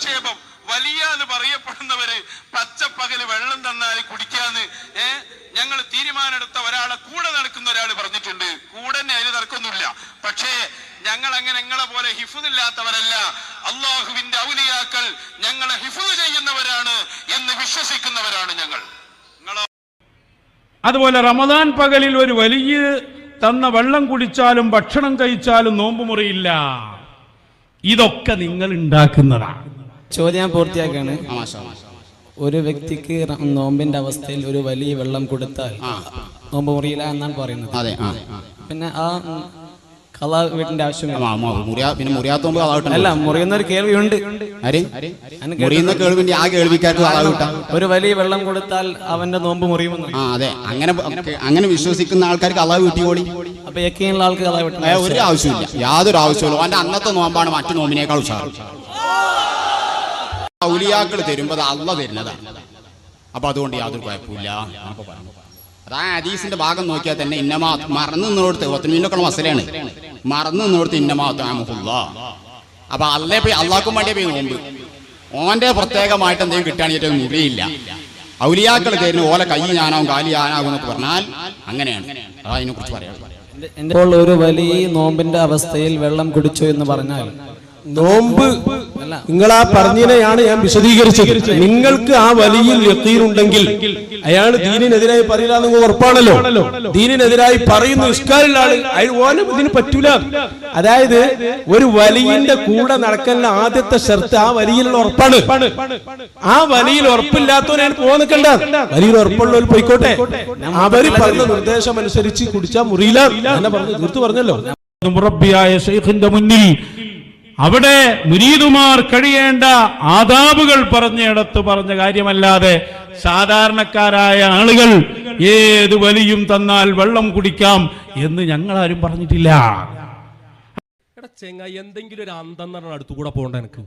ആക്ഷേപം വലിയ എന്ന് പറയപ്പെടുന്നവര് പച്ചപ്പകൽ വെള്ളം തന്നാൽ കുടിക്കാന്ന് ഏ? ഞങ്ങൾ തീരുമാനമെടുത്ത ഒരാളെ കൂടെ നടക്കുന്ന ഒരാൾ പറഞ്ഞിട്ടുണ്ട്. കൂടെ തന്നെ അതിന് തർക്കമൊന്നുമില്ല. പക്ഷേ ഞങ്ങൾ അങ്ങനെ ഞങ്ങളെ പോലെ ഹിഫുദില്ലാത്തവരല്ല. അള്ളാഹുവിന്റെ ഔലിയാക്കൾ ഞങ്ങളെ ഹിഫുദ് ചെയ്യുന്നവരാണ് എന്ന് വിശ്വസിക്കുന്നവരാണ് ഞങ്ങൾ. അതുപോലെ റമദാൻ പകലിൽ ഒരു വലിയ തന്ന വെള്ളം കുടിച്ചാലും ഭക്ഷണം കഴിച്ചാലും നോമ്പ് മുറിയില്ല ഇതൊക്കെ നിങ്ങൾ ഉണ്ടാക്കുന്നതാണ്. ചോദ്യം ഞാൻ പൂർത്തിയാക്കാണ്. ഒരു വ്യക്തിക്ക് നോമ്പിന്റെ അവസ്ഥയിൽ ഒരു വലിയ വെള്ളം കൊടുത്താൽ നോമ്പ് മുറിയില്ല എന്നാണ് പറയുന്നത്. അതെ. പിന്നെ ആ കലാ വീട്ടിന്റെ ആവശ്യമില്ല. പിന്നെ മുറിയാത്തോമ്പ് അല്ല മുറിയുന്ന ഒരു കേൾവിയുണ്ട് മുറിയുന്ന കേൾവിന്റെ ആ കേൾവിക്കാർക്ക് ഒരു വലിയ വെള്ളം കൊടുത്താൽ അവന്റെ നോമ്പ് മുറിയുമെന്ന് അതെ. അങ്ങനെ അങ്ങനെ വിശ്വസിക്കുന്ന ആൾക്കാർക്ക് അള്ളാഹ് വീട്ടിയോടി അപ്പൊ യക്കീനുള്ള ആൾക്ക് കലാ വിട്ടില്ല ഒരു ആവശ്യമില്ല യാതൊരു ആവശ്യമില്ല അവന്റെ അന്നത്തെ നോമ്പാണ് മറ്റു നോമ്പിനേക്കാൾ ഉഷാർ ഔലിയാക്കൾ തരുമ്പോ അത് അള്ള തരുന്നതാണ്. അപ്പൊ അതുകൊണ്ട് യാതൊരു കുഴപ്പമില്ല. അതാ ഹദീസിന്റെ ഭാഗം നോക്കിയാൽ തന്നെ ഇന്നമാ മറന്നു നിന്നോടത്ത് ഒത്തമീനൊക്കെ മസലാണ് മറന്നു നിന്നോടത്ത് ഇന്നമാ അപ്പൊ അല്ലേ പോയി അള്ളാക്കും വേണ്ടിയേ പോയി നോമ്പ്. ഓന്റെ പ്രത്യേകമായിട്ട് എന്തെങ്കിലും കിട്ടുകയാണെങ്കിൽ മുറിയില്ല. ഔലിയാക്കൾ തരുന്ന ഓല കൈ ഞാനാവും കാലി ഞാനാവും എന്നൊക്കെ പറഞ്ഞാൽ അങ്ങനെയാണ്. അതാ അതിനെ കുറിച്ച് പറയാം ഒരു വലിയ നോമ്പിന്റെ അവസ്ഥയിൽ വെള്ളം കുടിച്ചു എന്ന് പറഞ്ഞാൽ നോമ്പ്. നിങ്ങൾ ആ പറഞ്ഞതിനെയാണ് ഞാൻ വിശദീകരിച്ചത്. നിങ്ങൾക്ക് ആ വലിയ എത്തിയിട്ടുണ്ടെങ്കിൽ അയാൾ ദീനിനെതിരായി പറയില്ല നിങ്ങൾ ഉറപ്പാണല്ലോ. ദീനിനെതിരായി പറയുന്ന ആൾ. അയാൾ ഓനും ഇതിന് പറ്റൂല. അതായത് ഒരു വലിയന്റെ കൂടെ നടക്കുന്ന ആദ്യത്തെ ഷർത്ത് ആ വലിയിലുള്ള ഉറപ്പാണ്. ആ വലിയിൽ ഉറപ്പില്ലാത്തവനാണ് പോകാൻ നിൽക്കണ്ട. വലിയിൽ ഉറപ്പുള്ളവർ പോയിക്കോട്ടെ. അവർ പറഞ്ഞ നിർദ്ദേശം അനുസരിച്ച് കുടിച്ചാൽ മുറിയില്ല. എന്നെ പറഞ്ഞു തീർത്തു പറഞ്ഞല്ലോ. മുറബിയായ ഷെയ്ഖിന്റെ മുന്നിൽ അവിടെ മുരീതുമാർ കഴിയേണ്ട ആദാബുകൾ പറഞ്ഞിടത്ത് പറഞ്ഞ കാര്യമല്ലാതെ സാധാരണക്കാരായ ആളുകൾ ഏത് വലിയും തന്നാൽ വെള്ളം കുടിക്കാം എന്ന് ഞങ്ങളാരും പറഞ്ഞിട്ടില്ല. എടാ ചെങ്ങായി എന്തെങ്കിലും ഒരു അന്തം അടുത്തു കൂടെ പോകണ്ട എനിക്ക്.